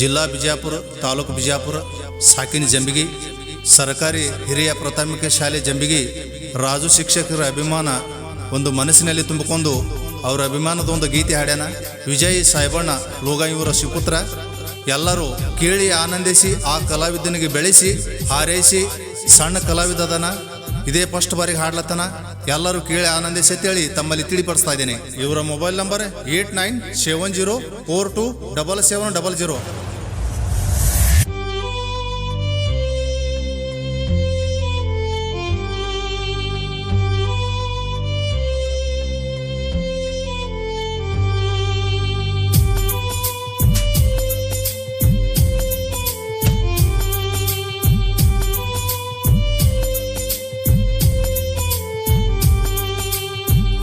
ಜಿಲ್ಲಾ ಬಿಜಾಪುರ, ತಾಲೂಕು ಬಿಜಾಪುರ, ಸಾಕಿನ ಜಂಬಿಗಿ, ಸರ್ಕಾರಿ ಹಿರಿಯ ಪ್ರಾಥಮಿಕ ಶಾಲೆ ಜಂಬಿಗಿ, ರಾಜು ಶಿಕ್ಷಕರ ಅಭಿಮಾನ ಒಂದು ಮನಸ್ಸಿನಲ್ಲಿ ತುಂಬಿಕೊಂಡು ಅವರ ಅಭಿಮಾನದ ಒಂದು ಗೀತೆ ಹಾಡ್ಯಾನ. ವಿಜಯ್ ಸಾಹೇಬಣ್ಣ ಲೋಗ ಇವರ ಸುಪುತ್ರ. ಎಲ್ಲರೂ ಕೇಳಿ ಆನಂದಿಸಿ, ಆ ಕಲಾವಿದನಿಗೆ ಬೆಳೆಸಿ, ಹಾರೈಸಿ, ಸಣ್ಣ ಕಲಾವಿದದನ, ಇದೇ ಫಸ್ಟ್ ಬಾರಿಗೆ ಹಾಡ್ಲತ್ತನ. ಎಲ್ಲರೂ ಕೇಳಿ ಆನಂದಿಸಿ ಅಂತೇಳಿ ತಮ್ಮಲ್ಲಿ ತಿಳಿಪಡಿಸ್ತಾ ಇದ್ದೇನೆ. ಇವರ mobile number eight nine seven zero four two double seven double zero.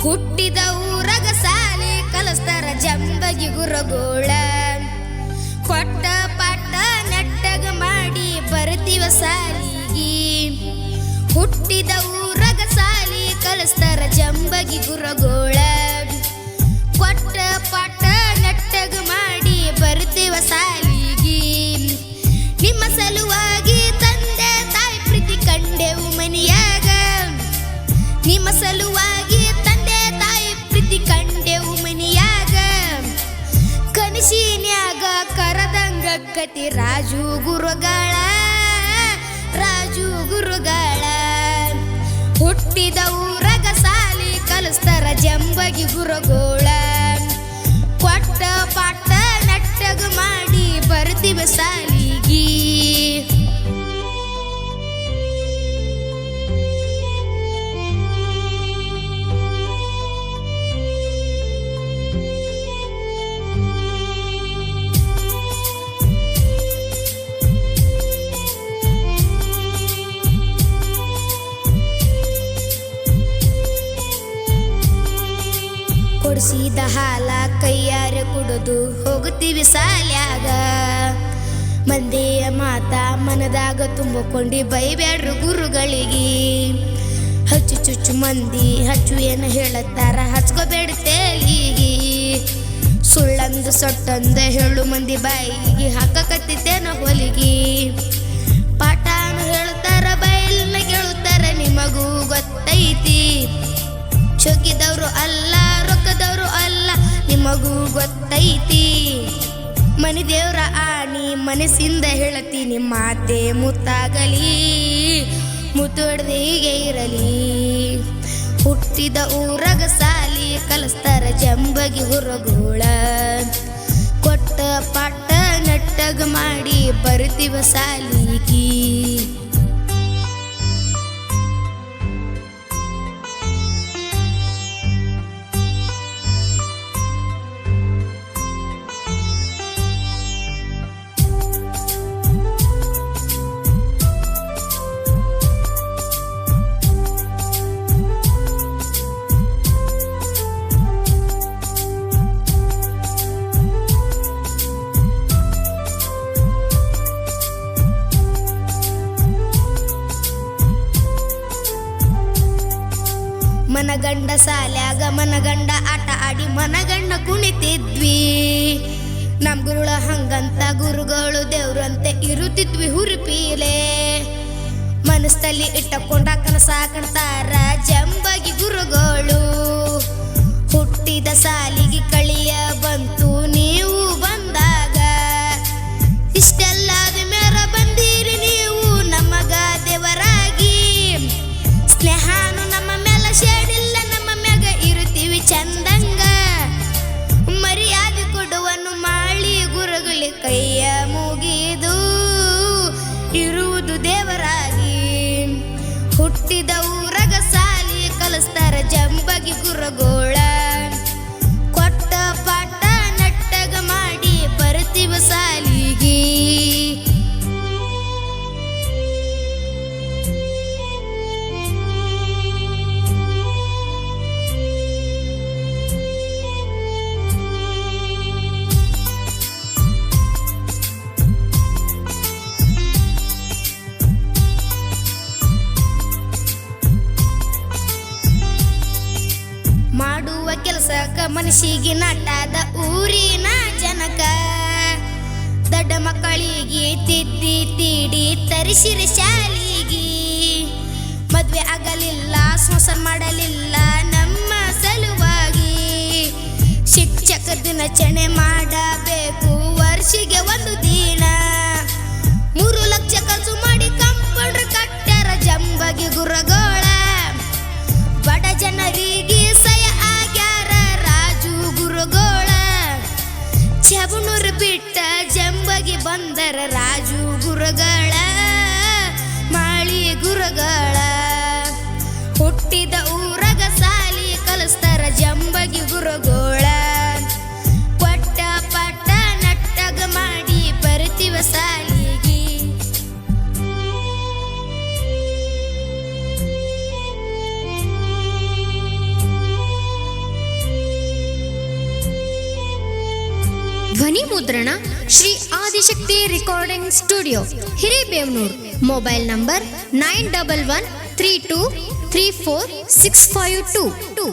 ಹುಟ್ಟಿದ ಊರಗ ಸಾಲಿ ಕಲಿಸ್ತಾರ ಜಂಬಗಿ ಗುರುಗೋಳ. ಕೊಟ್ಟ ಪಟ್ಟ ನೆಟ್ಟಗ ಮಾಡಿ ಬರ್ತೀವ ಸಾಲಿಗಿ. ಹುಟ್ಟಿದ ಊರಗ ಸಾಲಿ ಕಲಿಸ್ತಾರ ಜಂಬಗಿ ಗುರುಗೋಳ. ಕೊಟ್ಟ ಪಾಠ ನೆಟ್ಟಗ ಮಾಡಿ ಬರ್ತೀವ ಸಾಲಿಗಿ ಕನಸಿನ್ಯಾಗ ಕರದಂಗ ಕತಿ ರಾಜು ಗುರುಗಳ ರಾಜು ಗುರುಗಳ. ಹುಟ್ಟಿದ ಊರಗ ಸಾಲಿ ಕಲಿಸ್ತಾರ ಜಂಬಗಿ ಗುರುಗೋಳ. ಕೊಟ್ಟ ಪಾಠ ನಟ್ಟಗ ಮಾಡಿ ಬರ್ತೀವಿ ಸಾಲಿಗಿ ಕೊಡಿಸಿದ ಹಾಲ ಕೈಯಾರೆ ಕುಡಿದು ಹೋಗುತ್ತೀವಿ ಸಾಲ್ಯಾಗ. ಮಂದಿಯ ಮಾತ ಮನದಾಗ ತುಂಬಿಕೊಂಡು ಬೈಬ್ಯಾಡ್ರು ಗುರುಗಳಿಗೆ. ಹಚ್ಚು ಚುಚ್ಚು ಮಂದಿ ಹಚ್ಚು ಏನು ಹೇಳತ್ತಾರ ಹಚ್ಕೋಬೇಡ ತೇಲಿಗಿ. ಸುಳ್ಳಂದು ಸೊಟ್ಟಂದ ಹೇಳು ಮಂದಿ ಬಾಯಿಗೆ ಹಾಕಕತ್ತಿದ್ದೇನ ಹೊಲಿಗೆ. ಪಾಠಾನು ಹೇಳುತ್ತಾರ ಬಯಲ್ನ ಕೇಳುತ್ತಾರ ನಿಮಗೂ ಗೊತ್ತೈತಿ. ಚೊಕ್ಕಿದವರು ಅಲ್ಲ ನಿಮಗೂ ಗೊತ್ತೈತಿ. ಮನಿ ದೇವ್ರ ಆಣಿ ಮನಸ್ಸಿಂದ ಹೇಳತೀನಿ ಮಾತೆ ಮುತ್ತಾಗಲಿ ಮುತ್ತೊಡ್ದೆ ಹೀಗೆ ಇರಲಿ. ಹುಟ್ಟಿದ ಊರಗ ಸಾಲಿ, ಕಲಿಸ್ತಾರ ಜಂಬಗಿ ಹುರಗೋಳ. ಕೊಟ್ಟ ಪಾಠ ನಟ್ಟಗ ಮಾಡಿ, ಬರ್ತೀವ ಸಾಲಿಗಿ. ಮನಗಂಡ ಸಾಲ್ಯಾಗ ಮನಗಂಡ ಆಟ ಆಡಿ ಮನಗಂಡ ಕುಣಿತಿದ್ವಿ. ನಮ್ ಗುರುಳ ಹಂಗಂತ ಗುರುಗಳು ದೇವ್ರಂತೆ ಇರುತ್ತಿದ್ವಿ ಹುರುಪೀಲೆ. ಮನಸ್ಸಲ್ಲಿ ಇಟ್ಟಕೊಂಡ ಕನಸ ಕಾಣ್ತಾರ ಜಂಬಗಿ ಗುರುಗಳು. ಹುಟ್ಟಿದ ಸಾಲಿಗೆ ಕಳಿಯ ಬಂತು ಗುರುಗಳಿ ಮನಸ್ಸಿಗೆ ನಟದ ಊರಿನ ಜನಕ. ದೊಡ್ಡ ಮಕ್ಕಳಿಗೆ ತಿದ್ದಿ ತೀಡಿ ತರಿಸಿರಿ ಶಾಲಿಗೆ. ಮದ್ವೆ ಆಗಲಿಲ್ಲ, ಸಂಸಾರ ಮಾಡಲಿಲ್ಲ ನಮ್ಮ ಸಲುವಾಗಿ. ಶಿಕ್ಷಕ ದಿನಾಚರಣೆ ಮಾಡಬೇಕು, ವರ್ಷಿಗೆ ಒಂದು ದಿನ. ಮೂರು ಲಕ್ಷ ಖರ್ಚು ಮಾಡಿ ಕಂಪೌಂಡ್ರ್ ಕಟ್ಟರ ಜಂಬಗಿ ಗುರಗೋಳ ಬಡ ಜನರಿಗೆ ಮುದ್ರಣ Shri Adishakti recording studio Hirebevanur mobile number nine double one three two three four six five two two.